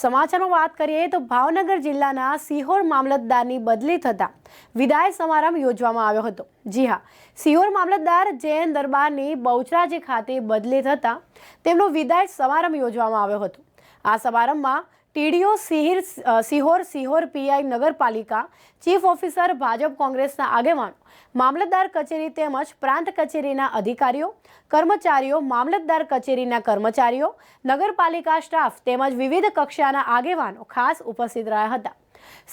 સમાચારમાં વાત કરીએ તો ભાવનગર જિલ્લાના સિહોર મામલતદારની બદલી થતાં વિદાય સમારંભ યોજવામાં આવ્યો હતો. જી હા, સિહોર મામલતદાર જૈન દરબારની બહુચરાજી ખાતે બદલી થતાં તેમનો વિદાય સમારંભ યોજવામાં આવ્યો હતો. આ સમારંભમાં ટીડીઓ સિહિર સિહોર સિહોર પીઆઈ નગરપાલિકા, ચીફ ઓફિસર ભાજપ કોંગ્રેસના આગેવાનો, મામલતદાર કચેરી તેમજ પ્રાંત કચેરીના અધિકારીઓ, કર્મચારીઓ, મામલતદાર કચેરીના કર્મચારીઓ, નગરપાલિકા સ્ટાફ તેમજ વિવિધ કક્ષાના આગેવાનો ખાસ ઉપસ્થિત રહ્યા હતા.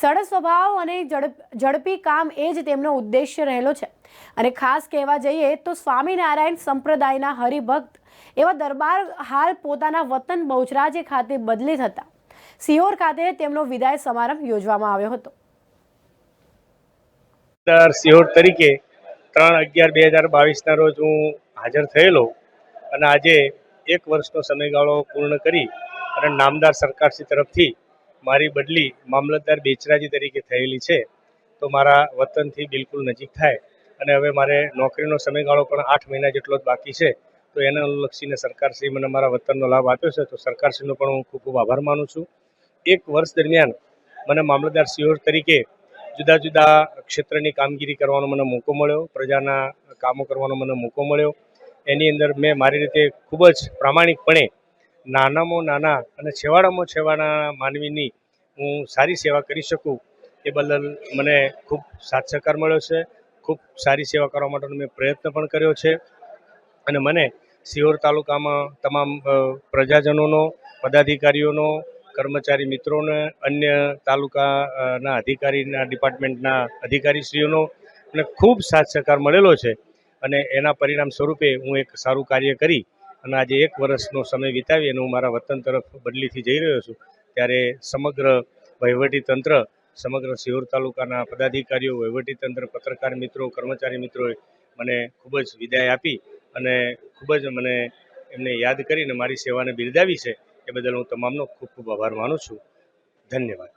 સરળ સ્વભાવ અને ઝડપ કામ એ જ તેમનો ઉદ્દેશ્ય રહેલો છે. અને ખાસ કહેવા જઈએ તો સ્વામિનારાયણ સંપ્રદાયના હરિભક્ત એવા દરબાર હાલ પોતાના વતન બહુચરાજી ખાતે બદલી થતા. સિહોર ખાતે તેમનો વિદાય સમારંભ યોજવામાં આવ્યો હતો. સિહોર તરીકે ત્રણ અગિયાર બે હજાર બાવીસના રોજ હું હાજર થયેલો અને આજે એક વર્ષનો સમયગાળો પૂર્ણ કરી અને નામદાર સરકારશ્રી તરફથી મારી બદલી મામલતદાર બેચરાજી તરીકે થયેલી છે, તો મારા વતનથી બિલકુલ નજીક થાય અને હવે મારે નોકરીનો સમયગાળો પણ આઠ મહિના જેટલો જ બાકી છે. તો એને અનુલક્ષીને સરકારશ્રી મને મારા વતનનો લાભ આપ્યો છે. તો સરકારશ્રીનો પણ હું ખૂબ ખૂબ આભાર માનું છું. એક વર્ષ દરમિયાન મને મામલતદાર સિહોર તરીકે જુદા જુદા ક્ષેત્રની કામગીરી કરવાનો મને મોકો મળ્યો. પ્રજાના કામો કરવાનો મને મોકો મળ્યો. એની અંદર મેં મારી રીતે ખૂબ જ પ્રામાણિકપણે નાનામાં નાના અને છેવાડામાં છેવાડા માનવીની હું સારી સેવા કરી શકું એ બદલ મને ખૂબ સાથ સહકાર મળ્યો છે. ખૂબ સારી સેવા કરવા માટેનો મેં પ્રયત્ન પણ કર્યો છે. અને મને સિહોર તાલુકામાં તમામ પ્રજાજનોનો, પદાધિકારીઓનો, કર્મચારી મિત્રોને, અન્ય તાલુકાના અધિકારીના ડિપાર્ટમેન્ટના અધિકારીશ્રીઓનો અને ખૂબ સાથ સહકાર મળેલો છે. અને એના પરિણામ સ્વરૂપે હું એક સારું કાર્ય કરી અને આજે એક વર્ષનો સમય વિતાવી અને હું મારા વતન તરફ બદલીથી જઈ રહ્યો છું. ત્યારે સમગ્ર તંત્ર, સમગ્ર સિહોર તાલુકાના પદાધિકારીઓ તંત્ર, પત્રકાર મિત્રો, કર્મચારી મિત્રોએ મને ખૂબ જ વિદાય આપી અને ખૂબ જ મને એમને યાદ કરીને મારી સેવાને બિરદાવી છે એ બદલ હું તમામનો ખૂબ ખૂબ આભાર માનું છું. ધન્યવાદ.